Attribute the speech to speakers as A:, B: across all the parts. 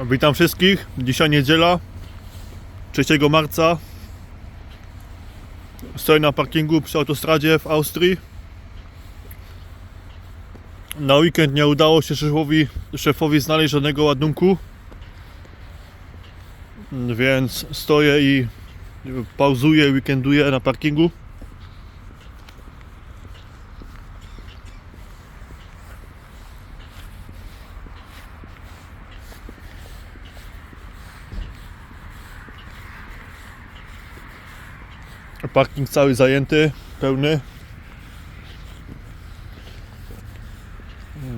A: Witam wszystkich. Dzisiaj niedziela 3 marca. Stoję na parkingu przy autostradzie w Austrii. Na weekend nie udało się szefowi, szefowi znaleźć żadnego ładunku. Więc stoję i pauzuję, weekenduję na parkingu. Parking cały zajęty, pełny.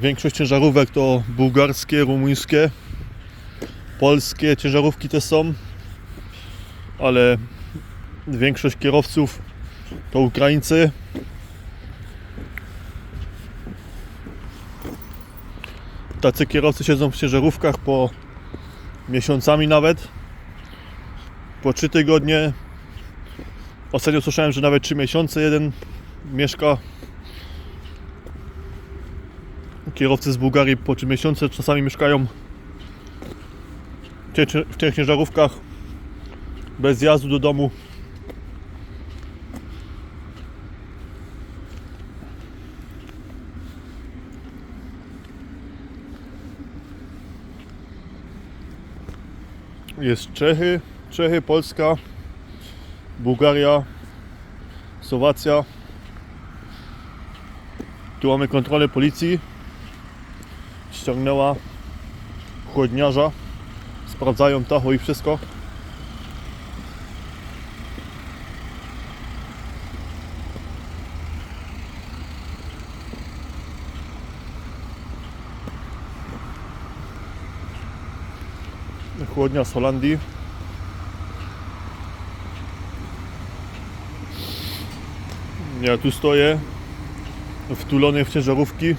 A: Większość ciężarówek to bułgarskie, rumuńskie, polskie ciężarówki też są, ale większość kierowców to Ukraińcy. Tacy kierowcy siedzą w ciężarówkach po miesiącami nawet, po 3 tygodnie, Ostatnio słyszałem, że nawet 3 miesiące jeden mieszka. Kierowcy z Bułgarii po 3 miesiące czasami mieszkają w tych- ciężarówkach bez jazdu do domu. Jest Czechy, Czechy, Polska, Bułgaria, Słowacja. Tu mamy kontrolę policji. Ściągnęła chłodniarza. Sprawdzają tacho i wszystko. Chłodnia z Holandii. Ja tu stoję wtulony w ciężarówki.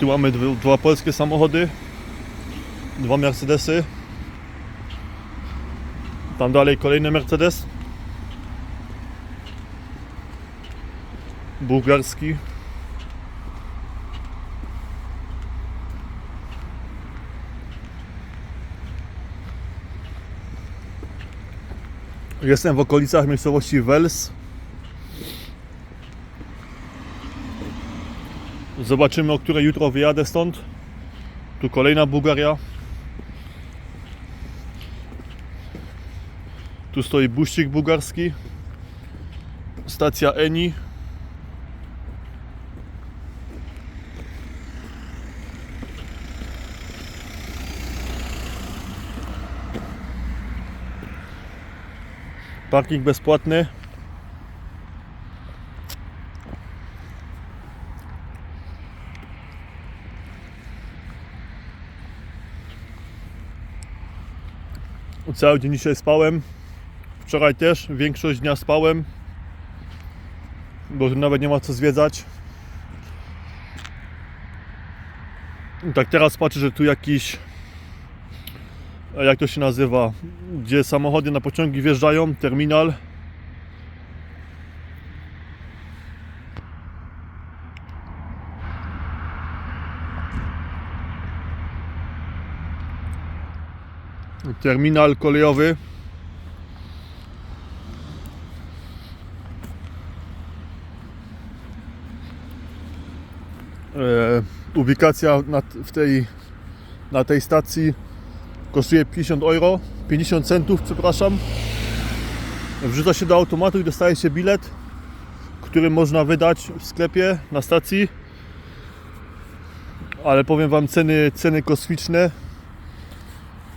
A: Tu mamy dwa, polskie samochody, dwa Mercedesy. Tam dalej kolejny Mercedes. Bułgarski. Jestem w okolicach miejscowości Wels. Zobaczymy, o której jutro wyjadę stąd. Tu kolejna Bułgaria. Tu stoi buścik bułgarski. Stacja Eni. Parking bezpłatny. Cały dzień dzisiaj spałem. Wczoraj też większość dnia spałem. Bo tu nawet nie ma co zwiedzać. I tak teraz patrzę, że tu jakiś jak to się nazywa, gdzie samochody na pociągi wjeżdżają, terminal. Terminal kolejowy. E, ubikacja na, w tej, na tej stacji kosztuje 50 euro, 50 centów, przepraszam. Wrzuca się do automatu i dostaje się bilet, który można wydać w sklepie na stacji. Ale powiem Wam ceny, ceny kosmiczne.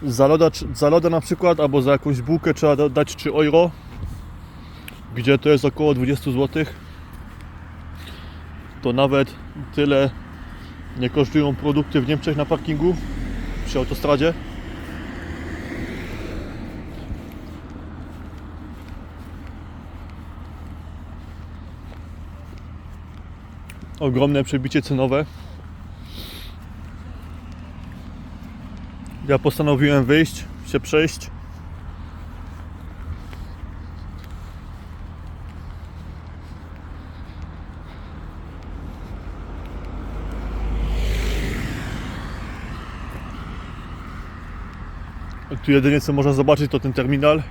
A: Za loda, za loda na przykład, albo za jakąś bułkę trzeba da- dać 3 euro, gdzie to jest około 20 zł. To nawet tyle nie kosztują produkty w Niemczech na parkingu przy autostradzie. ogromne przebicie cenowe. Ja postanowiłem wyjść, się przejść. Tu jedynie co można zobaczyć to ten terminal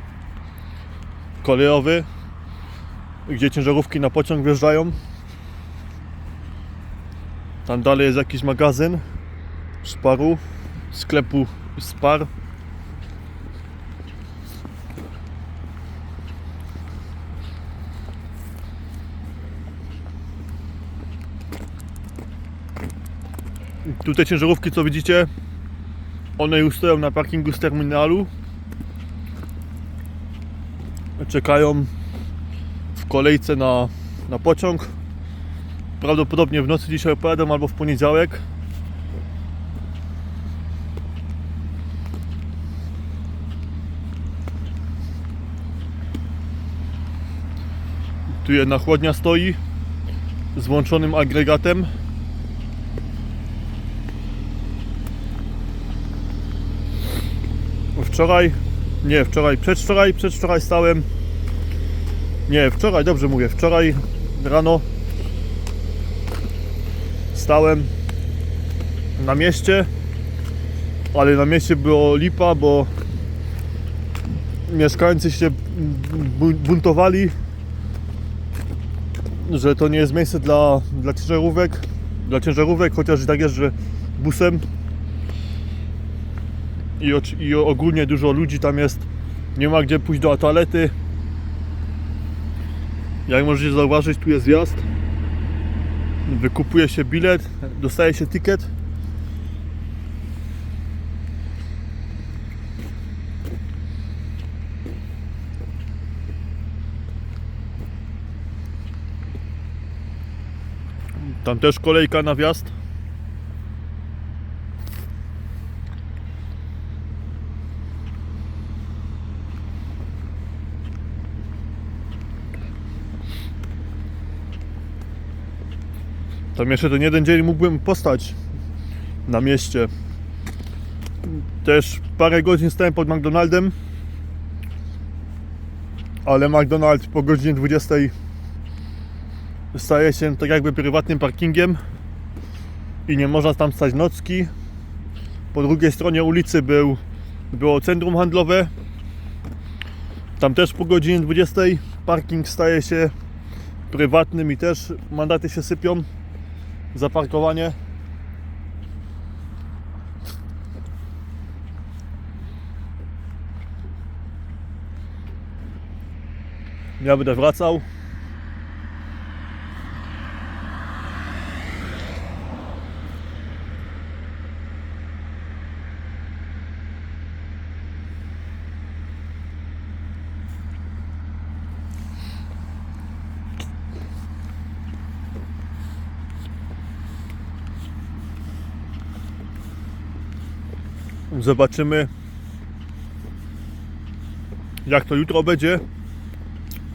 A: kolejowy, gdzie ciężarówki na pociąg wjeżdżają. Tam dalej jest jakiś magazyn Sparu, sklepu Spar. Tutaj ciężarówki, co widzicie, one już stoją na parkingu z terminalu. Czekają w kolejce na, na pociąg. Prawdopodobnie w nocy dzisiaj opojadą albo w poniedziałek. Tu jedna chłodnia stoi z włączonym agregatem. Wczoraj, nie wczoraj, przedwczoraj, przedwczoraj stałem. Nie, wczoraj, dobrze mówię, wczoraj rano stałem na mieście, ale na mieście było lipa, bo mieszkańcy się bu- buntowali, że to nie jest miejsce dla, dla ciężarówek, dla ciężarówek, chociaż i tak jeżdżę busem i, i ogólnie dużo ludzi tam jest, nie ma gdzie pójść do toalety. Jak możecie zauważyć, tu jest wjazd. Wykupuje się bilet, dostaje się ticket. Tam też kolejka na wjazd. Tam jeszcze ten jeden dzień mógłbym postać na mieście. Też parę godzin stałem pod McDonaldem, ale McDonald's po godzinie 20 staje się tak jakby prywatnym parkingiem i nie można tam stać nocki. Po drugiej stronie ulicy był, było centrum handlowe. Tam też po godzinie 20 parking staje się prywatnym i też mandaty się sypią za parkowanie. Ja będę wracał. Zobaczymy, jak to jutro będzie,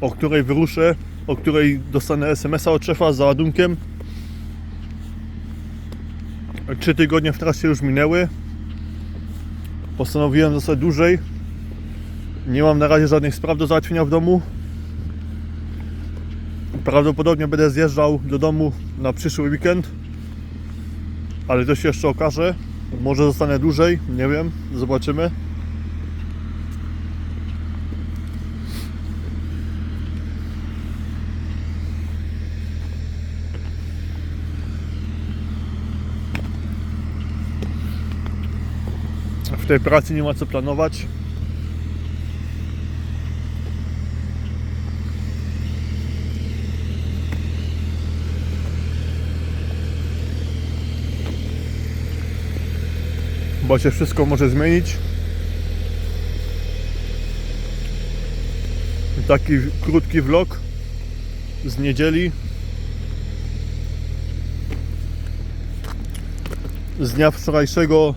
A: o której wyruszę, o której dostanę SMS-a od szefa z załadunkiem. Trzy tygodnie w trasie już minęły. Postanowiłem zostać dłużej. Nie mam na razie żadnych spraw do załatwienia w domu. Prawdopodobnie będę zjeżdżał do domu na przyszły weekend. Ale to się jeszcze okaże. Może zostanę dłużej, nie wiem, zobaczymy. W tej pracy nie ma co planować. Bo się wszystko może zmienić. Taki krótki vlog z niedzieli. Z dnia wczorajszego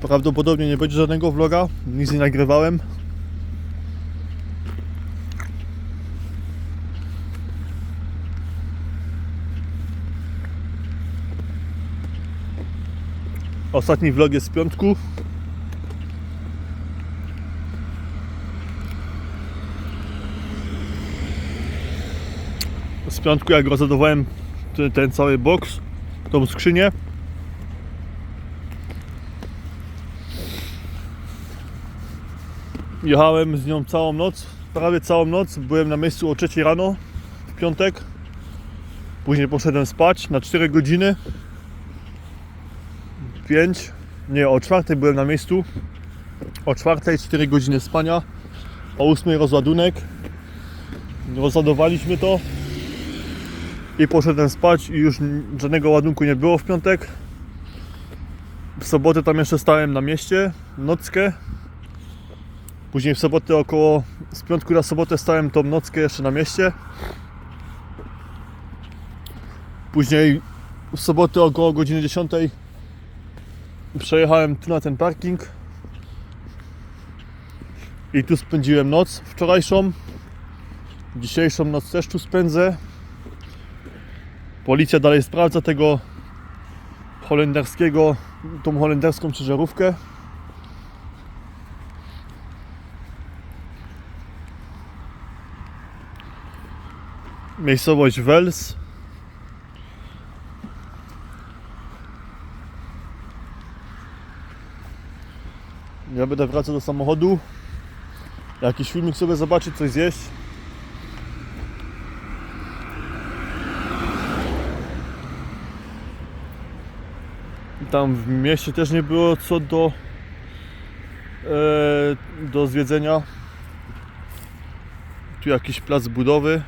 A: prawdopodobnie nie będzie żadnego vloga, nic nie nagrywałem. Ostatni vlog jest z piątku. Z piątku jak rozładowałem ten, ten cały box, tą skrzynię. Jechałem z nią całą noc, prawie całą noc. Byłem na miejscu o 3 rano w piątek. Później poszedłem spać na 4 godziny. 5, nie, o 4 byłem na miejscu. O 4 4 godziny spania. O 8 rozładunek. Rozładowaliśmy to. I poszedłem spać i już żadnego ładunku nie było w piątek. W sobotę tam jeszcze stałem na mieście, nockę. Później w sobotę około, z piątku na sobotę stałem tą nockę jeszcze na mieście. Później w sobotę około godziny 10 przejechałem tu na ten parking. I tu spędziłem noc wczorajszą. Dzisiejszą noc też tu spędzę. Policja dalej sprawdza tego holenderskiego, tą holenderską ciężarówkę. Miejscowość Wels. Ja będę wracał do samochodu. Jakiś filmik sobie zobaczyć, coś zjeść. Tam w mieście też nie było co do e, do zwiedzenia. Tu jakiś plac budowy.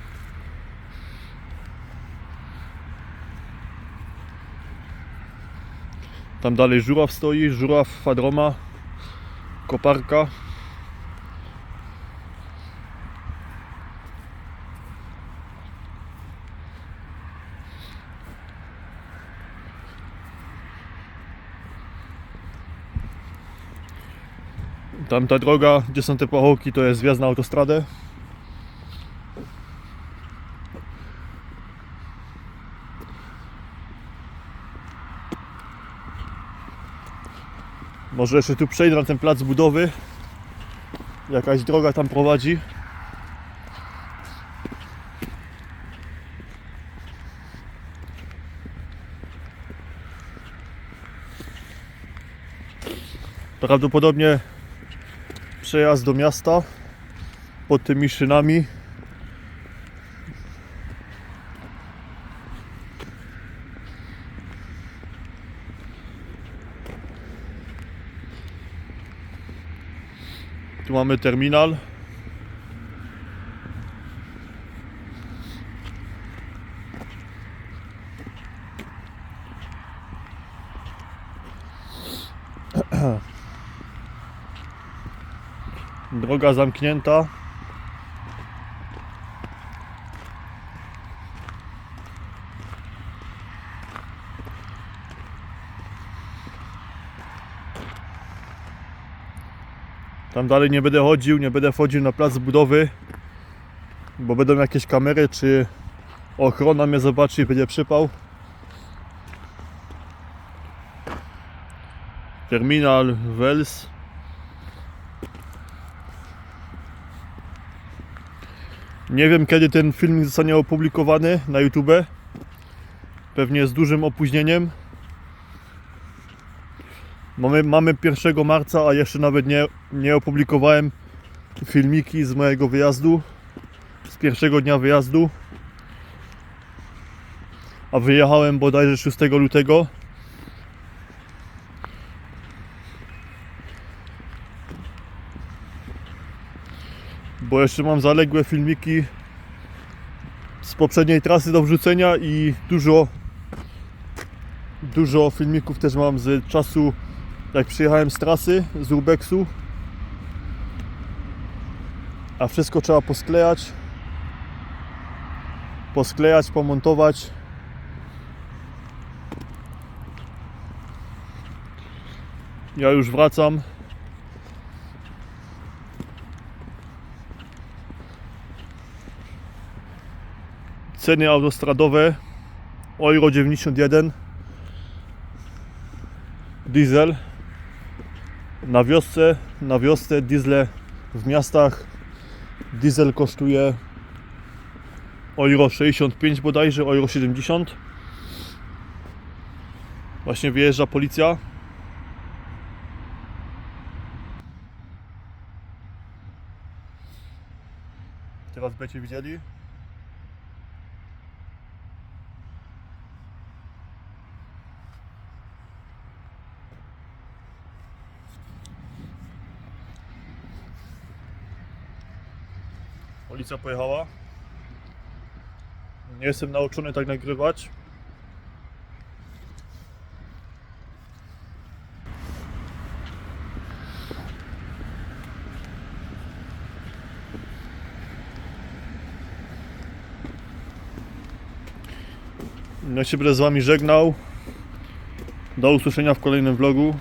A: Tam dalej żuraw stoi, żuraw Fadroma, koparka. Tamta droga, gdzie są te pachołki, to jest wjazd na autostradę. Może jeszcze tu przejdę na ten plac budowy. Jakaś droga tam prowadzi. Prawdopodobnie przejazd do miasta pod tymi szynami. Tu mamy terminal. Droga zamknięta. Tam dalej nie będę chodził, nie będę wchodził na plac budowy, bo będą jakieś kamery, czy ochrona mnie zobaczy i będzie przypał. Terminal Wels. Nie wiem kiedy ten filmik zostanie opublikowany na YouTube. Pewnie z dużym opóźnieniem. Mamy, mamy 1 marca, a jeszcze nawet nie, nie opublikowałem filmiki z mojego wyjazdu. Z pierwszego dnia wyjazdu. A wyjechałem bodajże 6 lutego. Bo jeszcze mam zaległe filmiki z poprzedniej trasy do wrzucenia i dużo dużo filmików też mam z czasu jak przyjechałem z trasy z Urbexu a wszystko trzeba posklejać posklejać, pomontować. Ja już wracam. Ceny autostradowe Euro 91 diesel na wiosce, na wiosce diesle w miastach. Diesel kosztuje euro 65 bodajże, euro 70 właśnie wyjeżdża policja. Teraz będziecie widzieli? Policja pojechała. Nie jestem nauczony tak nagrywać. No się będę z wami żegnał. Do usłyszenia w kolejnym vlogu.